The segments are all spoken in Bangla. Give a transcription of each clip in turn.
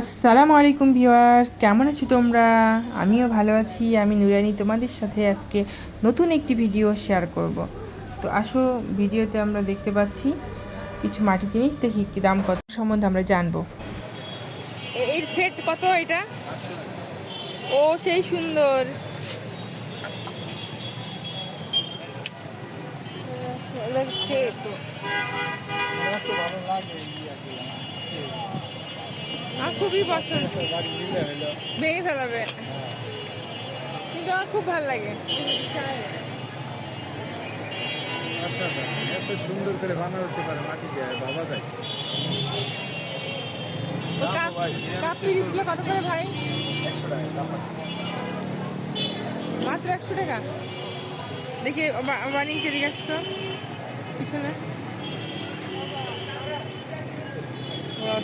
আসসালামু আলাইকুম ভিউয়ার্স কেমন আছো তোমরা? আমিও ভালো আছি আমি নুরানি তোমাদের সাথে আজকে নতুন একটি ভিডিও শেয়ার করব। তো আসো ভিডিওতে আমরা দেখতে পাচ্ছি কিছু মাটির জিনিস দেখি কি দাম কত সম্বন্ধে আমরা জানব। এর সেট কত এটা? ও সেই সুন্দর। সেট আমার খুবই পছন্দ। ভেঙে ফেলাবে। কিন্তু আমার খুব ভালো লাগে। এত সুন্দর করে পারে মাটি দিয়ে ভাবা যায়। কাপ পিরিসগুলো কত করে ভাই? একশো টাকা দাম মাত্র একশো টাকা? দেখি বানিয়ে দিকে আসতো? পিছনে।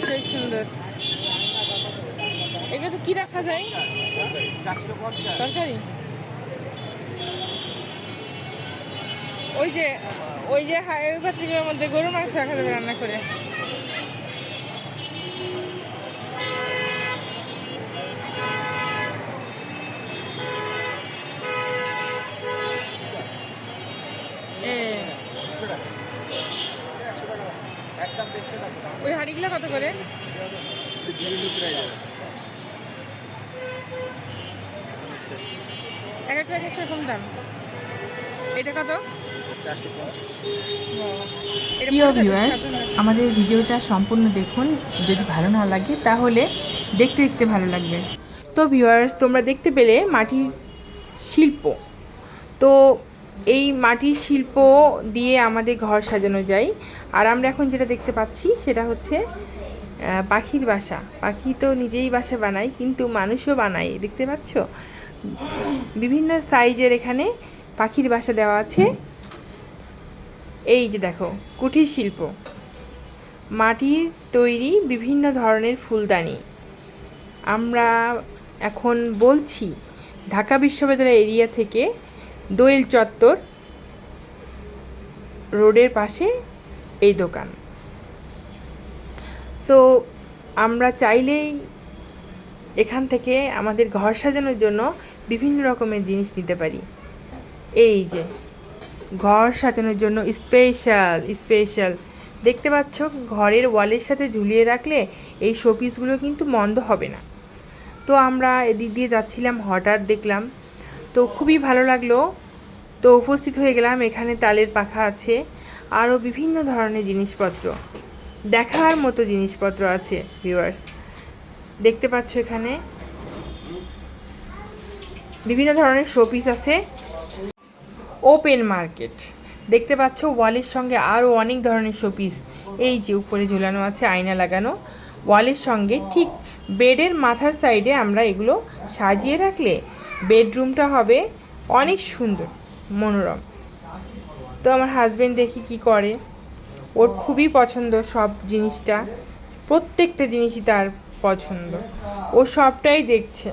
সেই সুন্দর। এগুলো তো কি রাখা যায়? তরকারি? ওই যে ওই যে হাইওয়ে পাত্রিকার মধ্যে গরুর মাংস রাখা যাবে রান্না করে। ওই হাঁড়িগুলো কত করে? এক একটা এক এক রকম দাম। এটা কত? চারশো পঞ্চাশ এটা প্রিয় ভিউয়ার্স আমাদের ভিডিওটা সম্পূর্ণ দেখুন। যদি ভালো না লাগে তাহলে দেখতে দেখতে ভালো লাগবে। তো ভিউয়ার্স তোমরা দেখতে পেলে মাটির শিল্প। তো এই মাটির শিল্প দিয়ে আমাদের ঘর সাজানো যায়। আর আমরা এখন যেটা দেখতে পাচ্ছি সেটা হচ্ছে পাখির বাসা। পাখি তো নিজেই বাসা বানায়, কিন্তু মানুষও বানায়, দেখতে পাচ্ছ? বিভিন্ন সাইজের এখানে পাখির বাসা দেওয়া আছে। এই যে দেখো, কুটির শিল্প। মাটির তৈরি বিভিন্ন ধরনের ফুলদানি। আমরা এখন বলছি, ঢাকা বিশ্ববিদ্যালয় এরিয়া থেকে দোয়েল চত্বর রোডের পাশে এই দোকান। তো আমরা চাইলেই এখান থেকে আমাদের ঘর সাজানোর জন্য বিভিন্ন রকমের জিনিস নিতে পারি। এই যে, ঘর সাজানোর জন্য স্পেশাল স্পেশাল দেখতে পাচ্ছ, ঘরের ওয়ালের সাথে ঝুলিয়ে রাখলে এই শোপিসগুলো কিন্তু মন্দ হবে না। তো আমরা এদিক দিয়ে যাচ্ছিলাম, হঠাৎ দেখলাম, তো খুবই ভালো লাগল। তো উপস্থিত হয়ে গেলাম, এখানে তালের পাখা আছে, আরও বিভিন্ন ধরনের জিনিসপত্র। দেখার মতো জিনিসপত্র আছে ভিউয়ার্স দেখতে পাচ্ছ এখানে বিভিন্ন ধরনের শোপিস আছে। ওপেন মার্কেট দেখতে পাচ্ছ ওয়ালের সঙ্গে আরও অনেক ধরনের শোপিস এই যে উপরে ঝুলানো আছে, আয়না লাগানো। ওয়ালের সঙ্গে ঠিক বেডের মাথার সাইডে আমরা এগুলো সাজিয়ে রাখলে বেডরুমটা হবে অনেক সুন্দর, মনোরম। তো আমার হাজবেন্ড দেখি কি করে। ওর খুবই পছন্দ সব জিনিসটা। প্রত্যেকটা জিনিসই তার পছন্দ। ও সবটাই দেখছে।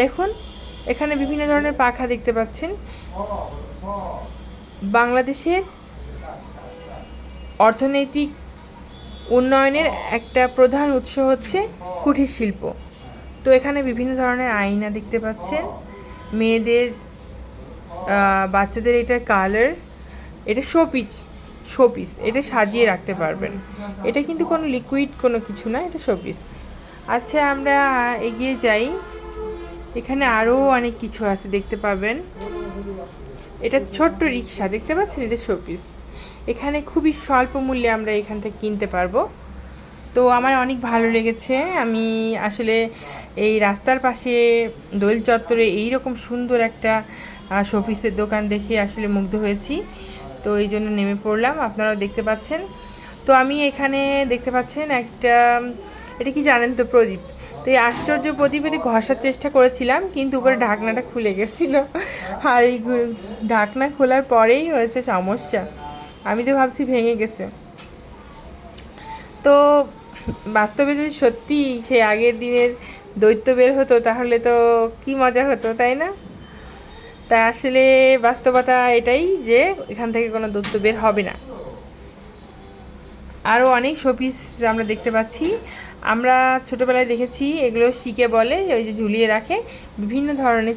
দেখুন, এখানে বিভিন্ন ধরনের পাখা দেখতে পাচ্ছেন। বাংলাদেশের অর্থনৈতিক উন্নয়নের একটা প্রধান উৎস হচ্ছে কুটির শিল্প। তো এখানে বিভিন্ন ধরনের আয়না দেখতে পাচ্ছেন। মেয়েদের বাচ্চাদের এটা কালার এটা শোপিস শোপিস এটা সাজিয়ে রাখতে পারবেন। এটা কিন্তু কোনো লিকুইড কোনো কিছু না, এটা শোপিস আচ্ছা আমরা এগিয়ে যাই। এখানে আরও অনেক কিছু আছে, দেখতে পাবেন। এটা ছোট্ট রিক্সা, দেখতে পাচ্ছেন? এটা শোপিস এখানে খুবই স্বল্প মূল্যে আমরা এখান থেকে কিনতে পারব। তো আমার অনেক ভালো লেগেছে। আমি আসলে এই রাস্তার পাশে দোল চত্বরে এই রকম সুন্দর একটা শোপিসের দোকান দেখে আসলে মুগ্ধ হয়েছি। তো এই জন্য নেমে পড়লাম, আপনারাও দেখতে পাচ্ছেন। তো আমি এখানে দেখতে পাচ্ছেন একটা, এটা কি জানেন তো প্রদীপ? তো এই আশ্চর্য প্রদীপ এটি ঘষার চেষ্টা করেছিলাম, কিন্তু উপরে ঢাকনাটা খুলে গেছিল। আর এই ঢাকনা খোলার পরেই হয়েছে সমস্যা। আমি তো ভাবছি ভেঙে গেছে। তো বাস্তবে যদি সত্যি সে আগের দিনের দৈত্য বের হতো, তাহলে তো কি মজা হতো, তাই না? তা আসলে বাস্তবতা এটাই যে এখান থেকে কোনো দৈত্য বের হবে না। আরও অনেক শোপিস আমরা দেখতে পাচ্ছি। আমরা ছোটোবেলায় দেখেছি, এগুলো শিখে বলে ওই যে ঝুলিয়ে রাখে। বিভিন্ন ধরনের